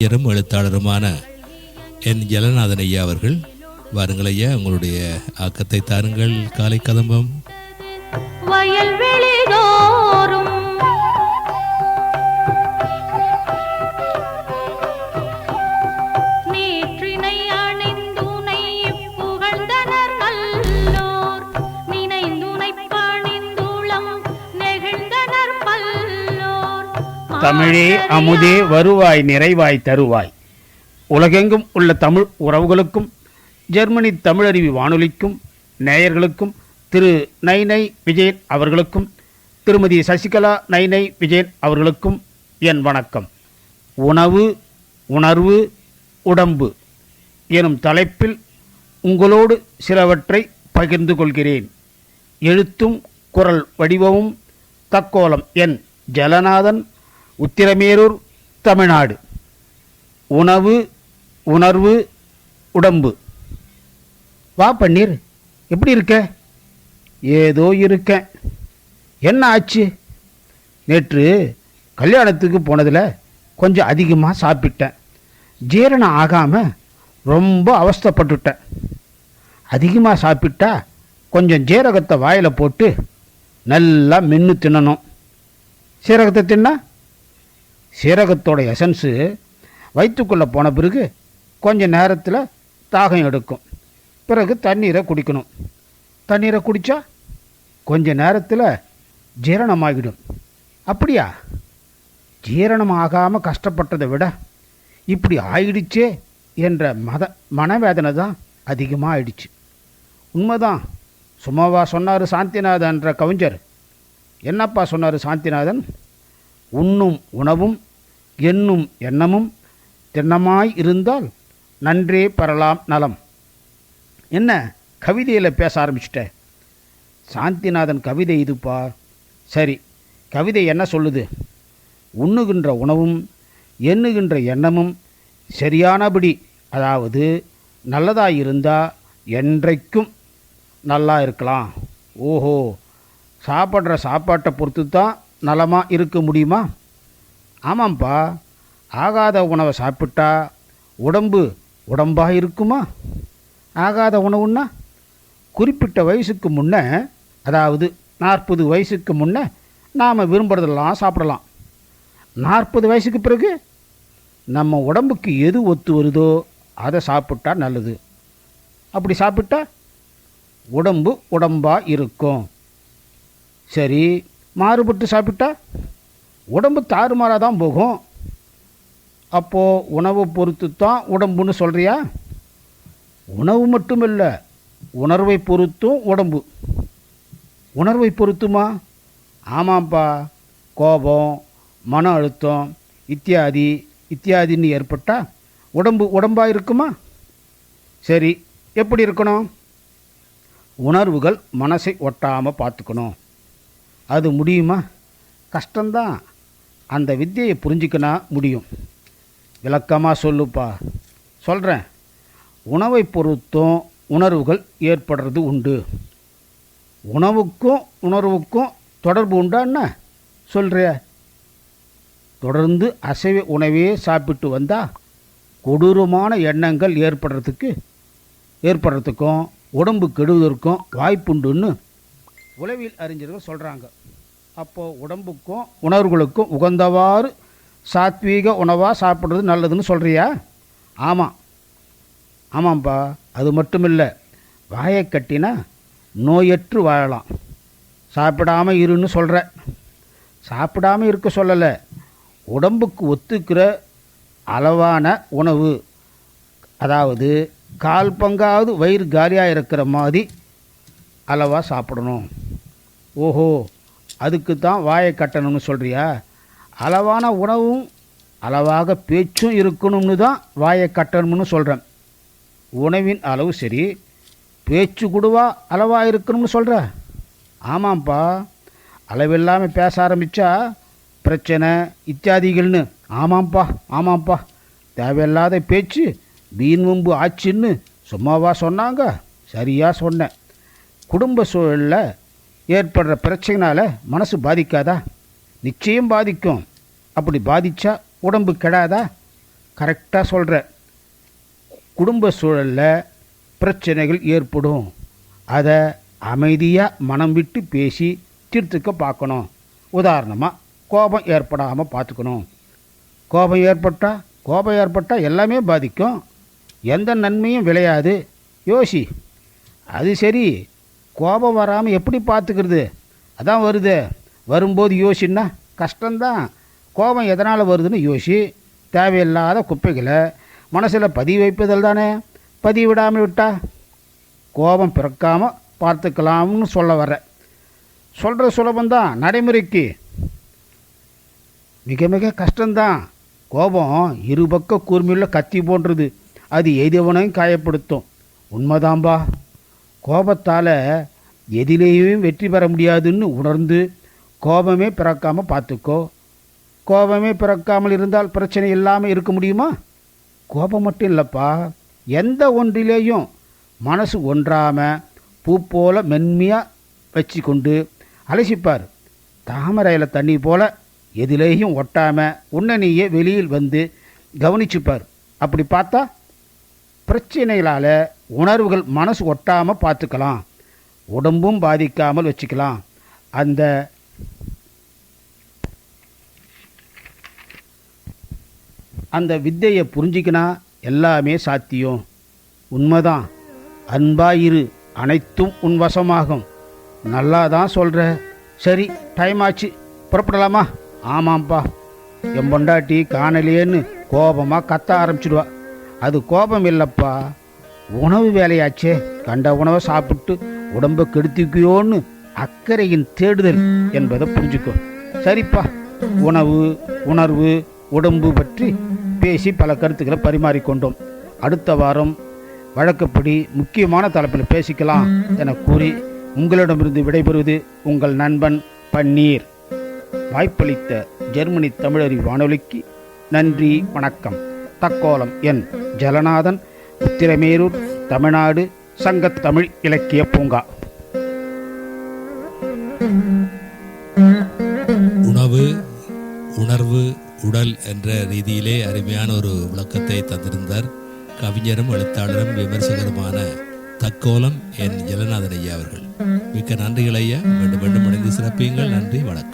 அறிஞரும் எழுத்தாளருமான என் ஜலநாதன் ஐயா அவர்கள் வாருங்கள் ஐயா உங்களுடைய ஆக்கத்தை தாருங்கள். காலை கதம்பம். தமிழே அமுதே வருவாய் நிறைவாய் தருவாய். உலகெங்கும் உள்ள தமிழ் உறவுகளுக்கும் ஜெர்மனி தமிழருவி வானொலிக்கும் நேயர்களுக்கும் திரு நைனை விஜயன் அவர்களுக்கும் திருமதி சசிகலா நைனை விஜயன் அவர்களுக்கும் என் வணக்கம். உணவு உணர்வு உடம்பு எனும் தலைப்பில் உங்களோடு சிலவற்றை பகிர்ந்து கொள்கிறேன். எழுத்தும் குரல் வடிவமும் தக்கோலம் என் ஜலநாதன் உத்திரமேரூர் தமிழ்நாடு. உணவு உணர்வு உடம்பு. வா பன்னீர் எப்படி இருக்க? ஏதோ இருக்கேன் என்ன ஆச்சு? நேற்று கல்யாணத்துக்கு போனதில் கொஞ்சம் அதிகமாக சாப்பிட்டேன். ஜீரணம் ஆகாமல் ரொம்ப அவஸ்தைப்பட்டுட்டேன். அதிகமாக சாப்பிட்டா கொஞ்சம் ஜீரகத்தை வாயில் போட்டு நல்லா மென்று தின்னணும். சீரகத்தை தின்னா சீரகத்தோட எசன்ஸு வயிற்றுக்குள்ளே போன பிறகு கொஞ்ச நேரத்தில் தாகம் எடுக்கும். பிறகு தண்ணீரை குடிக்கணும். தண்ணீரை குடித்தா கொஞ்ச நேரத்தில் ஜீரணமாகிடும். அப்படியா? ஜீரணம் ஆகாமல் கஷ்டப்பட்டதை விட இப்படி ஆயிடுச்சே என்ற மத மனவேதனை தான் அதிகமாக ஆயிடுச்சு உண்மைதான். சும்மாவா சொன்னார் சாந்திநாதன்ற கவிஞர். என்னப்பா சொன்னார் சாந்திநாதன்? உண்ணும் உணவும் எண்ணும் எண்ணமும் திண்ணமாய் இருந்தால் நன்றே பெறலாம் நலம். என்ன கவிதையில் பேச ஆரம்பிச்சிட்ட? சாந்திநாதன் கவிதை இதுப்பா. சரி கவிதை என்ன சொல்லுது? உண்ணுகின்ற உணவும் எண்ணுகின்ற எண்ணமும் சரியானபடி அதாவது நல்லதாக இருந்தால் என்றைக்கும் நல்லா இருக்கலாம். ஓஹோ சாப்பிட்ற சாப்பாட்டை பொறுத்து தான் நலமாக இருக்க முடியுமா? ஆமாம்ப்பா ஆகாத உணவை சாப்பிட்டா உடம்பு உடம்பாக இருக்குமா? ஆகாத உணவுன்னா குறிப்பிட்ட வயசுக்கு முன்னே அதாவது நாற்பது வயசுக்கு முன்னே நாம் விரும்புகிறதெல்லாம் சாப்பிடலாம். நாற்பது வயசுக்கு பிறகு நம்ம உடம்புக்கு எது ஒத்து வருதோ அதை சாப்பிட்டா நல்லது. அப்படி சாப்பிட்டா உடம்பு உடம்பாக இருக்கும். சரி மாறுபட்டு சாப்பிட்டா உடம்பு தாறுமாறாக தான் போகும். அப்போது உணவை பொறுத்து தான் உடம்புன்னு சொல்கிறியா உணவு மட்டும் இல்லை உணர்வை பொறுத்தும் உடம்பு. உணர்வை பொறுத்துமா? ஆமாம்ப்பா கோபம் மன அழுத்தம் இத்தியாதி இத்தியாதின்னு ஏற்பட்டால் உடம்பு உடம்பாக இருக்குமா? சரி எப்படி இருக்கணும்? உணர்வுகள் மனசை ஒட்டாமல் பார்த்துக்கணும். அது முடியுமா? கஷ்டம்தான். அந்த வித்தியை புரிஞ்சிக்கினா முடியும். விளக்கமாக சொல்லுப்பா. சொல்கிறேன் உணவை பொறுத்தும் உணர்வுகள் ஏற்படுறது உண்டு. உணவுக்கும் உணர்வுக்கும் தொடர்பு உண்டா என்ன? சொல்கிற தொடர்ந்து அசைவ உணவையே சாப்பிட்டு வந்தால் கொடூரமான எண்ணங்கள் ஏற்படுறதுக்கு ஏற்படுறதுக்கும் உடம்பு கெடுவதற்கும் வாய்ப்புண்டுன்னு உளவியல் அறிஞர்கள் சொல்கிறாங்க அப்போது உடம்புக்கும் உணர்வுகளுக்கும் உகந்தவாறு சாத்வீக உணவாக சாப்பிட்றது நல்லதுன்னு சொல்கிறியா ஆமாம் ஆமாம்ப்பா அது மட்டும் இல்லை வாயை கட்டினா நோயற்று வாழலாம். சாப்பிடாமல் இருன்னு சொல்கிற சாப்பிடாம இருக்க சொல்லலை. உடம்புக்கு ஒத்துக்கிற அளவான உணவு. அதாவது கால் பங்காவது வயிறு காலியாக இருக்கிற மாதிரி அளவாக சாப்பிடணும். ஓஹோ. அதுக்கு தான் வாயை கட்டணும்னு சொல்கிறியா அளவான உணவும் அளவாக பேச்சும் இருக்கணும்னு தான் வாயை கட்டணும்னு சொல்கிறேன் உணவின் அளவு சரி பேச்சு கூடவா அளவாக இருக்கணும்னு சொல்கிற ஆமாம்ப்பா அளவில்லாமல் பேச ஆரம்பித்தா பிரச்சனை இத்தியாதிகள்னு. ஆமாம்ப்பா ஆமாம்ப்பா தேவையில்லாத பேச்சு மீன் வம்பு ஆச்சுன்னு சும்மாவா சொன்னாங்க? சரியாக சொன்னேன். குடும்ப சூழலில் ஏற்படுற பிரச்சனைனால் மனசு பாதிக்காதா? நிச்சயம் பாதிக்கும். அப்படி பாதித்தா உடம்பு கெடாதா? கரெக்டாக சொல்கிற குடும்ப சூழலில் பிரச்சனைகள் ஏற்படும். அதை அமைதியாக மனம் விட்டு பேசி தீர்த்துக்க பார்க்கணும். உதாரணமாக கோபம் ஏற்படாமல் பார்த்துக்கணும். கோபம் ஏற்பட்டால் கோபம் ஏற்பட்டால் எல்லாமே பாதிக்கும். எந்த நன்மையும் விளையாது. யோசி அது சரி. கோபம் வராமல் எப்படி பார்த்துக்கிறது? அதான் வருது. வரும்போது யோசின்னா கஷ்டம்தான். கோபம் எதனால் வருதுன்னு யோசி. தேவையில்லாத குப்பைகளை மனசில் பதிவு வைப்பதில் தானே? பதிவு விடாமல் விட்டா? கோபம் பிறக்காமல் பார்த்துக்கலாம்னு சொல்ல வர சொல்கிற சுலபந்தான் நடைமுறைக்கு. மிக மிக கஷ்டம்தான். கோபம் இருபக்க கூர்மையுள்ள கத்தி போன்றது. அது எதுவனையும் காயப்படுத்தும். உண்மைதான்பா? கோபத்தால் எதிலேயும் வெற்றி பெற முடியாதுன்னு உணர்ந்து கோபமே பிறக்காமல் பார்த்துக்கோ. கோபமே பிறக்காமல் இருந்தால் பிரச்சனை இல்லாமல் இருக்க முடியுமா? கோபம் மட்டும் இல்லைப்பா. எந்த ஒன்றிலேயும் மனசு ஒன்றாமல் பூ போல் மென்மையாக வச்சு கொண்டு அலசிப்பார். தாமரையில் தண்ணி போல் எதிலேயும் ஒட்டாமல் உன்னை நீயே வெளியில் வந்து கவனிச்சுப்பார். அப்படி பார்த்தா பிரச்சனைகளால் உணர்வுகள் மனசு ஒட்டாமல் பார்த்துக்கலாம். உடம்பும் பாதிக்காமல் வச்சுக்கலாம். அந்த அந்த வித்தையை புரிஞ்சிக்கினா எல்லாமே சாத்தியம். உண்மைதான். அன்பாயிரு அனைத்தும் உன் வசமாகும். நல்லா தான் சொல்கிற சரி டைம் ஆச்சு. புறப்படலாமா? ஆமாம்ப்பா என் பொண்டாட்டி காணலையேன்னு கோபமாக கத்த ஆரம்பிச்சிடுவா. அது கோபம் இல்லைப்பா உணவு வேலையாச்சே. கண்ட உணவை சாப்பிட்டு உடம்பை கெடுத்திக்கியோன்னு அக்கறையின் தேடுதல் என்பதை புரிஞ்சுக்கோ. சரிப்பா. உணவு உணர்வு உடம்பு பற்றி பேசி பல கருத்துக்களை பரிமாறிக்கொண்டோம். அடுத்த வாரம் வழக்கப்படி முக்கியமான தலைப்பில் பேசிக்கலாம் என கூறி உங்களிடமிருந்து விடைபெறுவது உங்கள் நண்பன் பன்னீர். வாய்ப்பளித்த ஜெர்மனி தமிழறி வானொலிக்கு நன்றி வணக்கம். தக்கோலம் என் ஜலநாதன் உத்திரமேரூர் தமிழ்நாடு சங்கத்தமிழ் இலக்கிய பூங்கா. உணவு உணர்வு உடல் என்ற ரீதியிலே அருமையான ஒரு விளக்கத்தை தந்திருந்தார். கவிஞரும் எழுத்தாளரும் விமர்சகருமான தக்கோலம் என் ஜலநாதன் ஐயா அவர்கள். மிக்க நன்றிகள் ஐயா. மீண்டும் மீண்டும் அடைந்து சிறப்பியுங்கள். நன்றி வணக்கம்.